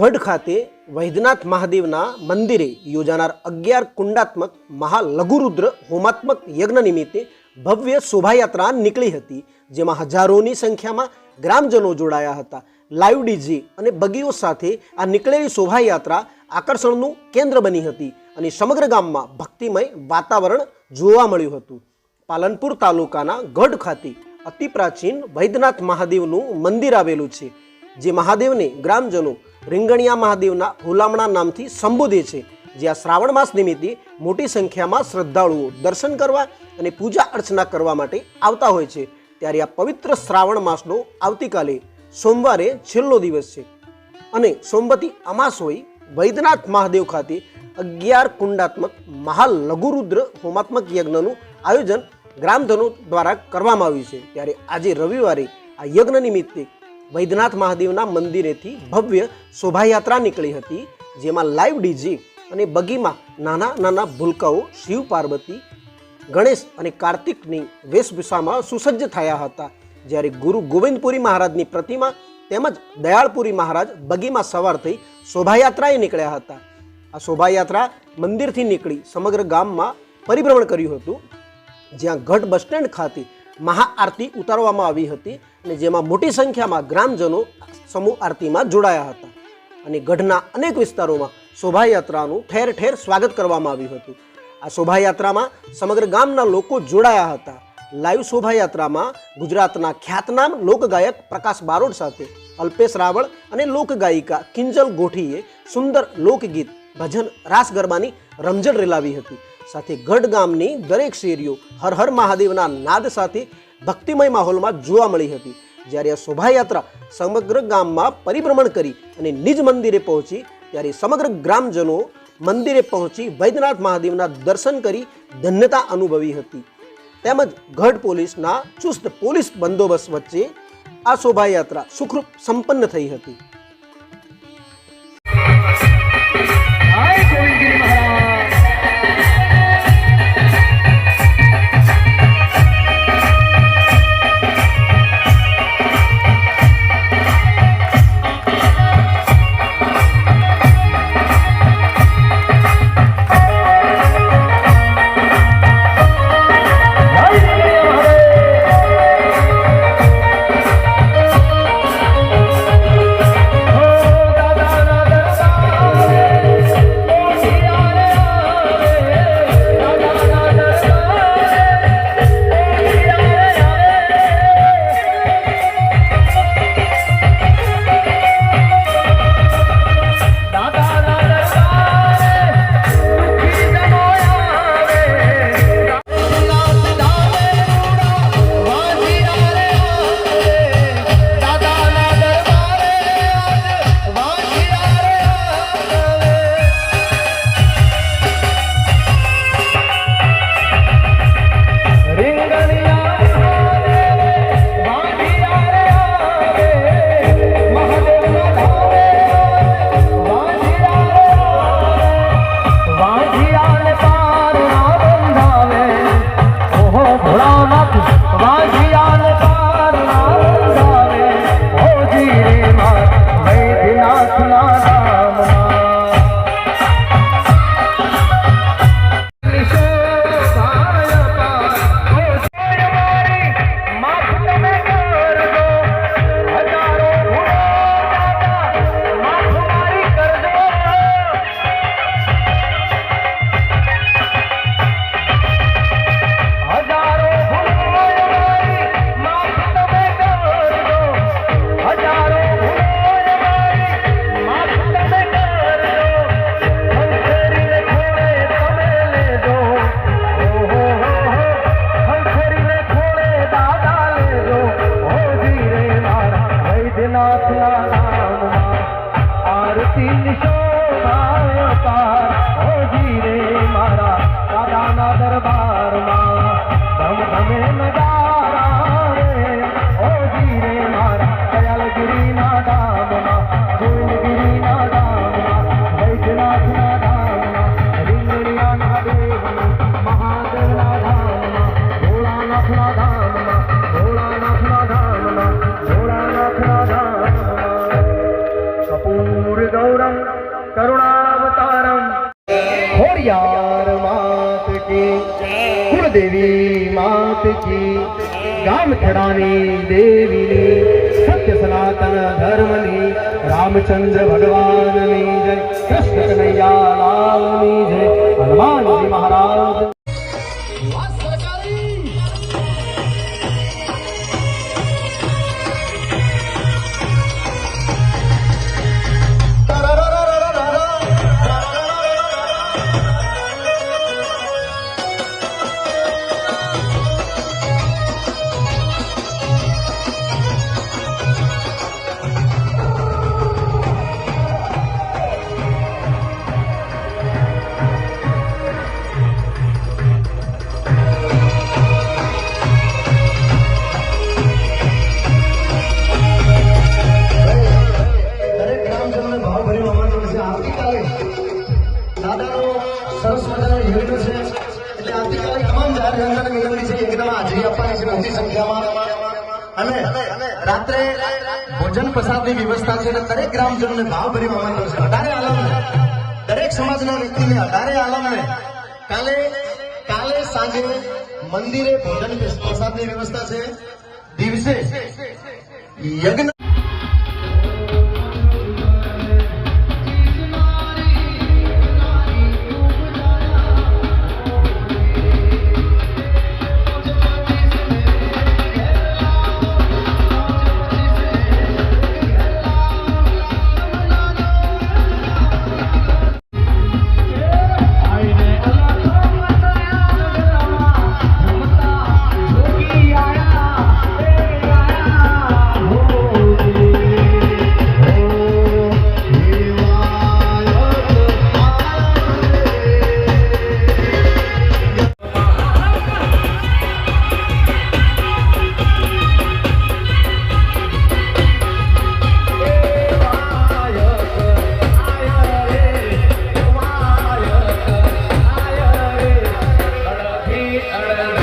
ગઢ ખાતે વૈદ્યનાથ મહાદેવના મંદિરે યોજાનાર અગિયાર કુંડાત્મક મહાલઘુરુદ્ર હોમાત્મક યજ્ઞ નિમિત્તે ભવ્ય શોભાયાત્રા નીકળી હતી, જેમાં હજારોની સંખ્યામાં ગ્રામજનો જોડાયા હતા. લાઈવ ડીજી અને બગીઓ સાથે આ નીકળેલી શોભાયાત્રા આકર્ષણનું કેન્દ્ર બની હતી અને સમગ્ર ગામમાં ભક્તિમય વાતાવરણ જોવા મળ્યું હતું. પાલનપુર તાલુકાના ગઢ ખાતે અતિ પ્રાચીન વૈદ્યનાથ મહાદેવનું મંદિર આવેલું છે, જે મહાદેવને ગ્રામજનો રીંગણિયા મહાદેવના હુલામણા નામથી સંબોધે છે જ્યાં શ્રાવણ માસ નિમિત્તે મોટી સંખ્યામાં શ્રદ્ધાળુઓ દર્શન કરવા અને પૂજા અર્ચના કરવા માટે આવતા હોય છે. ત્યારે આ પવિત્ર શ્રાવણ માસનો આવતીકાલે સોમવારે છેલ્લો દિવસ છે અને સોમવતી અમાસ હોય વૈદ્યનાથ મહાદેવ ખાતે અગિયાર કુંડાત્મક મહાલઘુરુદ્ર હોમાત્મક યજ્ઞનું આયોજન ગ્રામધનો દ્વારા કરવામાં આવ્યું છે. ત્યારે આજે રવિવારે આ યજ્ઞ નિમિત્તે વૈદ્યનાથ મહાદેવના મંદિરેથી ભવ્ય શોભાયાત્રા નીકળી હતી, જેમાં લાઈવ ડીજે અને બગીમાં નાના નાના ભૂલકાઓ, શિવ પાર્વતી, ગણેશ અને કાર્તિકની વેશભૂષામાં સુસજ્જ થયા હતા. જ્યારે ગુરુ ગોવિંદપુરી મહારાજની પ્રતિમા તેમજ દયાળપુરી મહારાજ બગીમાં સવાર થઈ શોભાયાત્રાએ નીકળ્યા હતા. આ શોભાયાત્રા મંદિરથી નીકળી સમગ્ર ગામમાં પરિભ્રમણ કર્યું હતું, જ્યાં ગઢ બસ સ્ટેન્ડ ખાતે મહાઆરતી ઉતારવામાં આવી હતી અને જેમાં મોટી સંખ્યામાં ગ્રામજનો સમૂહ આરતીમાં જોડાયા હતા. અને ગઢના અનેક વિસ્તારોમાં શોભાયાત્રાનું ઠેર ઠેર સ્વાગત કરવામાં આવ્યું હતું. આ શોભાયાત્રામાં સમગ્ર ગામના લોકો જોડાયા હતા. લાઈવ શોભાયાત્રામાં ગુજરાતના ખ્યાતનામ લોકગાયક પ્રકાશ બારોટ સાથે અલ્પેશ રાવળ અને લોકગાયિકા કિંજલ ગોઠીએ સુંદર લોકગીત ભજન રાસ ગરબાની રમઝટ રેલાવી હતી. સાથે ગઢ ગામની દરેક શેરીઓ હર હર મહાદેવના નાદ સાથે ભક્તિમય માહોલમાં જોવા મળી હતી. જ્યારે આ શોભાયાત્રા સમગ્ર ગામમાં પરિભ્રમણ કરી અને નિજ મંદિરે પહોંચી, ત્યારે સમગ્ર ગ્રામજનો મંદિરે પહોંચી વૈદ્યનાથ મહાદેવના દર્શન કરી ધન્યતા અનુભવી હતી. તેમજ ગઢ પોલીસના ચુસ્ત પોલીસ બંદોબસ્ત વચ્ચે આ શોભાયાત્રા સુખરૂપ સંપન્ન થઈ હતી. জগন্নাথ নাম আর তিনশো ગીરી માત કી ગામ ખેડાની દેવીની સત્ય સનાતન ધર્મની રામચંદ્ર ભગવાનની જય કૃષ્ણ કનૈયા લાલની જય હનુમાનજી મહારાજ મોટી સંખ્યામાં. અને રાત્રે ભોજન પ્રસાદની વ્યવસ્થા છે અને દરેક ગ્રામજનોને ભાવભરી આમંત્રણ છે અઢારે આલમને દરેક સમાજના વ્યક્તિને અઢારે આલમને કાલે કાલે સાંજે મંદિરે ભોજન પ્રસાદની વ્યવસ્થા છે. દિવસે યજ્ઞ galera.